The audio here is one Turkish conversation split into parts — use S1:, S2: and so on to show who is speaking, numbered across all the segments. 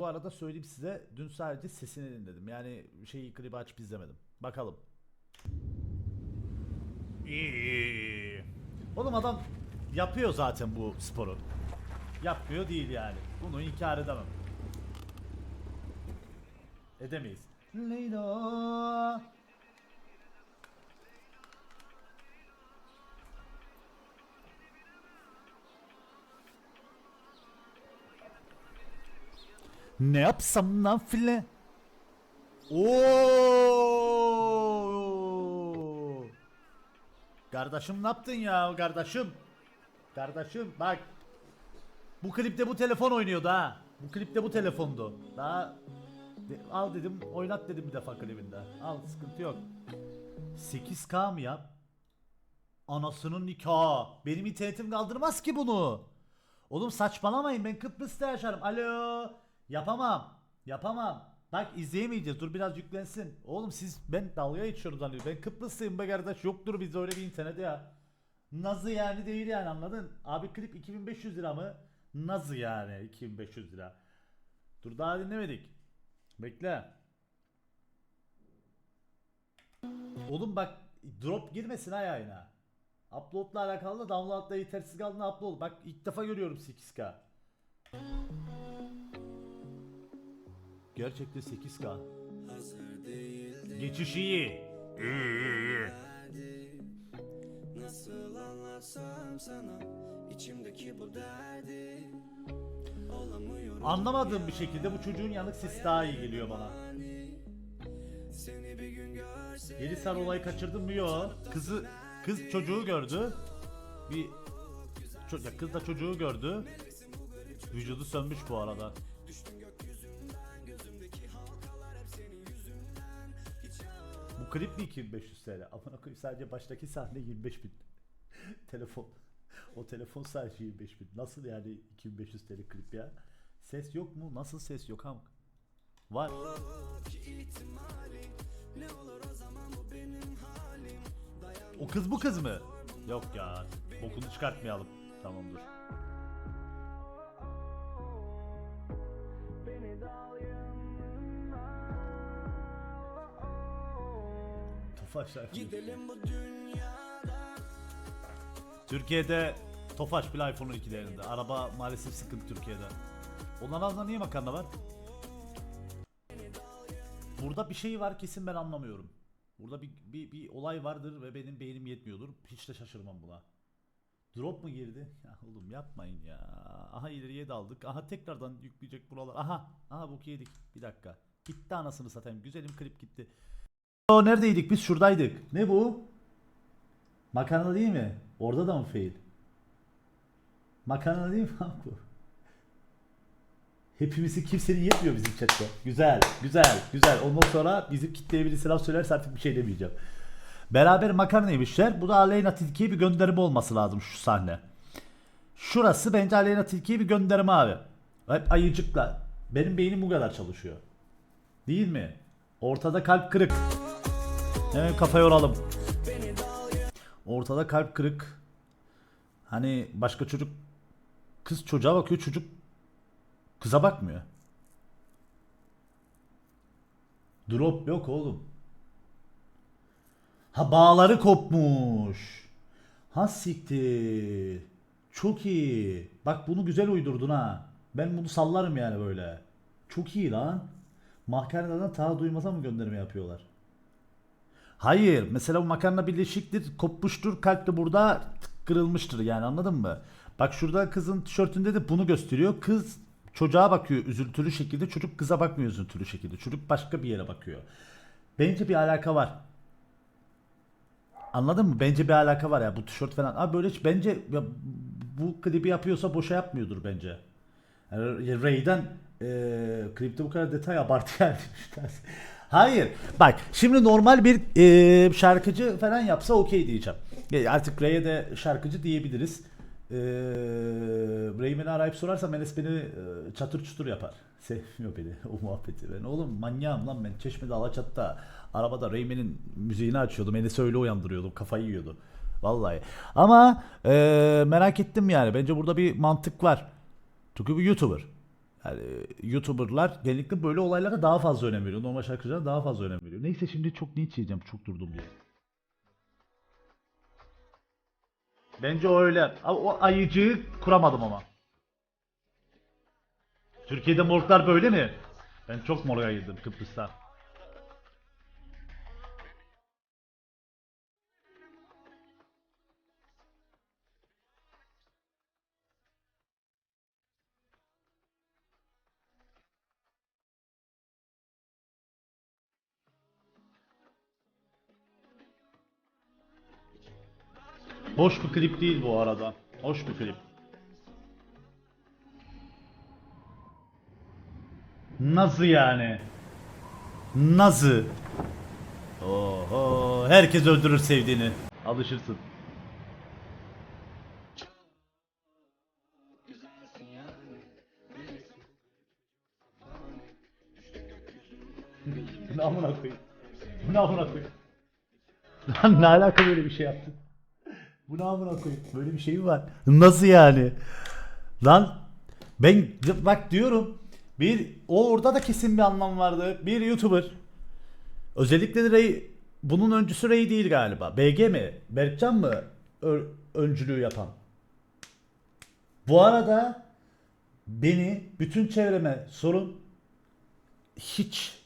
S1: Bu arada söyleyeyim size dün sadece sesini dinledim. Yani şeyi klibi açıp izlemedim. Bakalım. İyi. Oğlum adam yapıyor zaten bu sporu. Yapmıyor değil yani. Bunu inkar edemem. Edemeyiz. Leyla. Ne yapsam lan file? Oo! Kardeşim ne yaptın ya kardeşim? Kardeşim bak. Bu klipte bu telefon oynuyordu ha. Bu klipte bu telefondu. Daha de- al dedim oynat dedim bir defa klibinde. Al sıkıntı yok. 8K mı yap? Anasının nikahı. Benim internetim kaldırmaz ki bunu. Oğlum saçmalamayın ben Kıbrıs'ta yaşarım. Alo. Yapamam. Yapamam. Bak izleyemeyeceğiz. Dur biraz yüklensin. Oğlum siz ben dalga geçiyorum zannediyorum. Ben Kıbrıslıyım be kardeş. Yoktur bizde öyle bir internet ya. Nazı yani değil yani anladın? Abi klip 2500 lira mı? Nazı yani 2500 lira. Dur daha dinlemedik. Bekle. Oğlum bak drop girmesin ha yayına. Upload'la alakalı da download'la yetersiz kaldığında upload. Bak ilk defa görüyorum 8K. Gerçekten 8K. Geçiş iyi. İyi iyi iyi.
S2: Nasıl anlatsam sana içimdeki bu derdi Olamıyorum
S1: Anlamadığım bir şekilde bu çocuğun yanık sesi daha iyi geliyor bana.
S2: seni bir gün
S1: Yedi sar olayı kaçırdın mı? Yo. Kızı kız çocuğu gördü. Bir ço- ya kız da çocuğu gördü. Vücudu sönmüş bu arada. Klip mi 2500 TL? Aman koyayım sadece baştaki sahne 25 bin. telefon. O telefon sadece 25 bin. Nasıl yani 2500 TL klip ya? Ses yok mu? Nasıl ses yok ama? Var. O kız bu kız mı? Yok ya. Bokunu çıkartmayalım. Tamam dur. Tofaş.
S2: Gidelim bu dünyada
S1: Türkiye'de Tofaş bile iPhone 2'lerinde. Araba maalesef sıkıntı Türkiye'de. Onların ağzında niye makarna var? Burada bir şey var kesin ben anlamıyorum. Burada bir, bir, bir olay vardır ve benim beynim yetmiyordur. Hiç de şaşırmam buna. Drop mu girdi? Ya oğlum yapmayın ya. Aha ileriye daldık. Aha tekrardan yükleyecek buralar. Aha. Aha bu yedik. Bir dakika. Gitti anasını satayım. Güzelim klip gitti. Neredeydik biz? Şuradaydık. Ne bu? Makarna değil mi? Orada da mı fail? Makarna değil mi bu? Hepimizi kimsenin yetmiyor bizim chatte. Güzel, güzel, güzel. Ondan sonra bizim kitleye bir selam söylerse artık bir şey demeyeceğim. Beraber makarna yemişler. Bu da Aleyna Tilki'ye bir gönderme olması lazım şu sahne. Şurası bence Aleyna Tilki'ye bir gönderme abi. Hep ayıcıkla. Benim beynim bu kadar çalışıyor. Değil mi? Ortada kalp kırık. Hemen kafa yoralım. Ortada kalp kırık. Hani başka çocuk kız çocuğa bakıyor çocuk kıza bakmıyor. Drop yok oğlum. Ha bağları kopmuş. Ha siktir. Çok iyi. Bak bunu güzel uydurdun ha. Ben bunu sallarım yani böyle. Çok iyi lan. Makarnadan ta duymasa mı gönderme yapıyorlar? Hayır. Mesela bu makarna birleşiktir, kopmuştur, kalp de burada kırılmıştır yani anladın mı? Bak şurada kızın tişörtünde de bunu gösteriyor. Kız çocuğa bakıyor üzüntülü şekilde, çocuk kıza bakmıyor üzüntülü şekilde. Çocuk başka bir yere bakıyor. Bence bir alaka var. Anladın mı? Bence bir alaka var ya bu tişört falan. Abi böyle hiç bence ya bu klibi yapıyorsa boşa yapmıyordur bence. Yani Ray'den eee klipte bu kadar detay abartı yani. Hayır. Bak şimdi normal bir eee, şarkıcı falan yapsa okey diyeceğim. Ya artık Ray'e de şarkıcı diyebiliriz. Eee Rayman'i arayıp sorarsam Enes beni eee, çatır çutur yapar. Sevmiyor beni o muhabbeti. Ben oğlum manyağım lan ben Çeşme'de Alaçat'ta arabada Rayman'in müziğini açıyordum. Enes'i öyle uyandırıyordum. Kafayı yiyordu. Vallahi. Ama eee, merak ettim yani. Bence burada bir mantık var. Çünkü bu YouTuber. Yani YouTuber'lar genellikle böyle olaylara daha fazla önem veriyor. Normal şarkıcılara daha fazla önem veriyor. Neyse şimdi çok linç yiyeceğim çok durdum diye. Bence o öyle. O ayıcığı kuramadım ama. Türkiye'de morglar böyle mi? Ben çok morga girdim Kıbrıs'ta. Hoş bir klip değil bu arada. Hoş bir klip. Nasıl yani? Nasıl? Oho, herkes öldürür sevdiğini. Alışırsın. Ne amına koyayım? Bu ne amına koyayım? Lan ne alaka böyle bir şey yaptın? Bu ne amına koyayım? Böyle bir şey mi var? Nasıl yani? Lan ben bak diyorum bir o orada da kesin bir anlam vardı. Bir YouTuber özellikle de Ray bunun öncüsü Ray değil galiba. BG mi? Berkcan mı? Ö- öncülüğü yapan. Bu arada beni bütün çevreme sorun hiç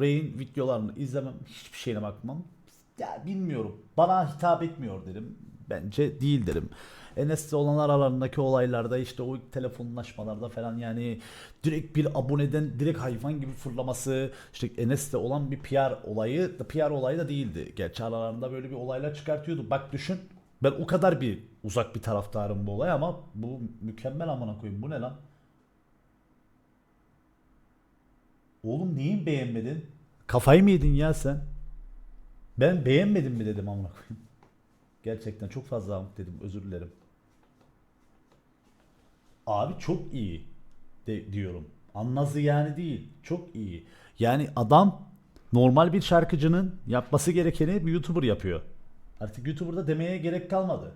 S1: Ray'in videolarını izlemem, hiçbir şeyine bakmam. Ya bilmiyorum. Bana hitap etmiyor derim. Bence değil derim. Enes'le olanlar aralarındaki olaylarda işte o telefonlaşmalarda falan yani direkt bir aboneden direkt hayvan gibi fırlaması işte Enes'le olan bir PR olayı da PR olayı da değildi. Gerçi aralarında böyle bir olaylar çıkartıyordu. Bak düşün ben o kadar bir uzak bir taraftarım bu olay ama bu mükemmel amına koyayım. Bu ne lan? Oğlum neyin beğenmedin? Kafayı mı yedin ya sen? Ben beğenmedim mi dedim amına koyayım. Gerçekten çok fazla amık dedim özür dilerim. Abi çok iyi de, diyorum. Anlazı yani değil. Çok iyi. Yani adam normal bir şarkıcının yapması gerekeni bir YouTuber yapıyor. Artık YouTuber'da demeye gerek kalmadı.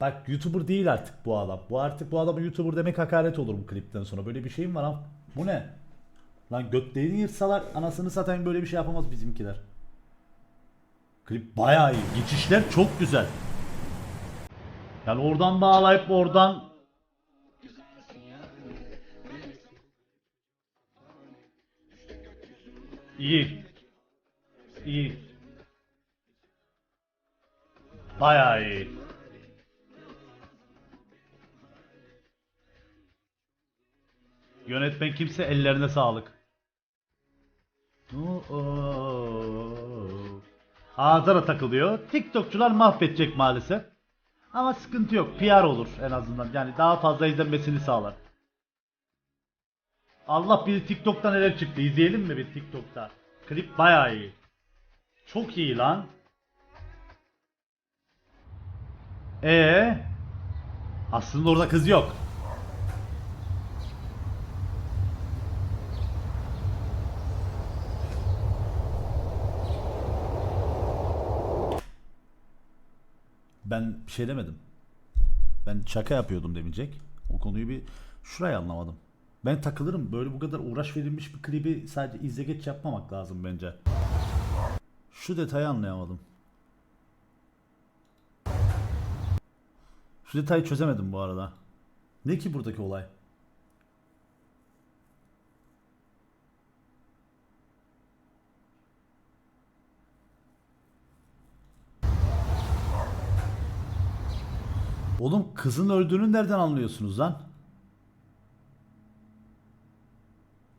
S1: Bak YouTuber değil artık bu adam. Bu artık bu adama YouTuber demek hakaret olur bu klipten sonra. Böyle bir şeyim var ha. Bu ne? Lan götlerini yırtsalar anasını satayım böyle bir şey yapamaz bizimkiler. Klip bayağı iyi. Geçişler çok güzel. Yani oradan bağlayıp oradan İyi. İyi. Bayağı iyi. Yönetmen kimse ellerine sağlık. Oo. Ağızlara takılıyor. TikTokçular mahvedecek maalesef. Ama sıkıntı yok. PR olur en azından. Yani daha fazla izlenmesini sağlar. Allah bilir TikTok'ta neler çıktı. İzleyelim mi bir TikTok'ta? Klip bayağı iyi. Çok iyi lan. Ee, aslında orada kız yok. Ben bir şey demedim. Ben şaka yapıyordum demeyecek. O konuyu bir şuraya anlamadım. Ben takılırım. Böyle bu kadar uğraş verilmiş bir klibi sadece izle geç yapmamak lazım bence. Şu detayı anlayamadım. Şu detayı çözemedim bu arada. Ne ki buradaki olay? Oğlum kızın öldüğünü nereden anlıyorsunuz lan?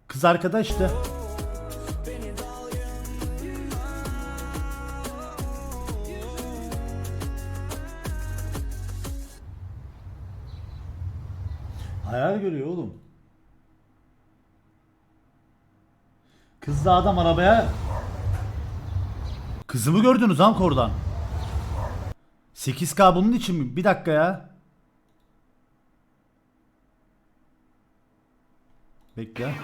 S1: Kız arkadaş işte. Hayal görüyor oğlum. Kız da adam arabaya Kızımı gördünüz Ankor'dan. 8K bunun için mi? Bir dakika ya. Bekle.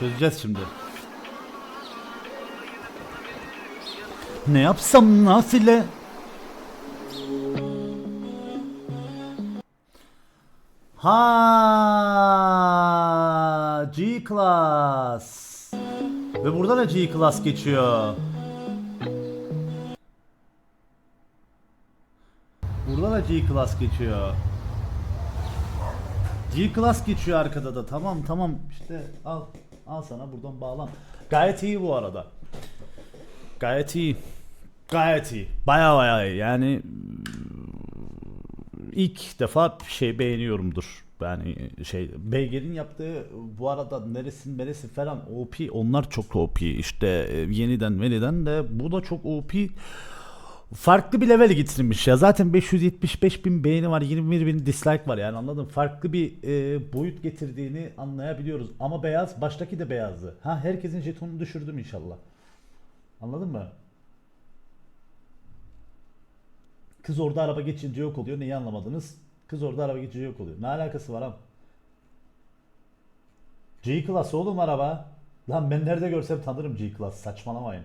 S1: Çözeceğiz şimdi. Ne yapsam nasile? Ha G-Class. Ve burada da G-Class geçiyor. Burada da G-Class geçiyor. G-Class geçiyor arkada da. Tamam tamam işte al. Al sana buradan bağlan. Gayet iyi bu arada. Gayet iyi. Gayet iyi. Baya baya iyi. Yani ilk defa şey beğeniyorumdur. Yani şey Beyger'in yaptığı bu arada neresin neresi falan OP onlar çok OP işte e, yeniden meniden de bu da çok OP farklı bir level getirilmiş ya zaten 575 bin beğeni var 21 bin dislike var yani anladın farklı bir e, boyut getirdiğini anlayabiliyoruz ama beyaz baştaki de beyazdı ha herkesin jetonunu düşürdüm inşallah anladın mı? Kız orada araba geçince yok oluyor. Neyi anlamadınız? Kız orada araba geçince yok oluyor. Ne alakası var am? G-Class oğlum araba. Lan ben nerede görsem tanırım G-Class. Saçmalamayın.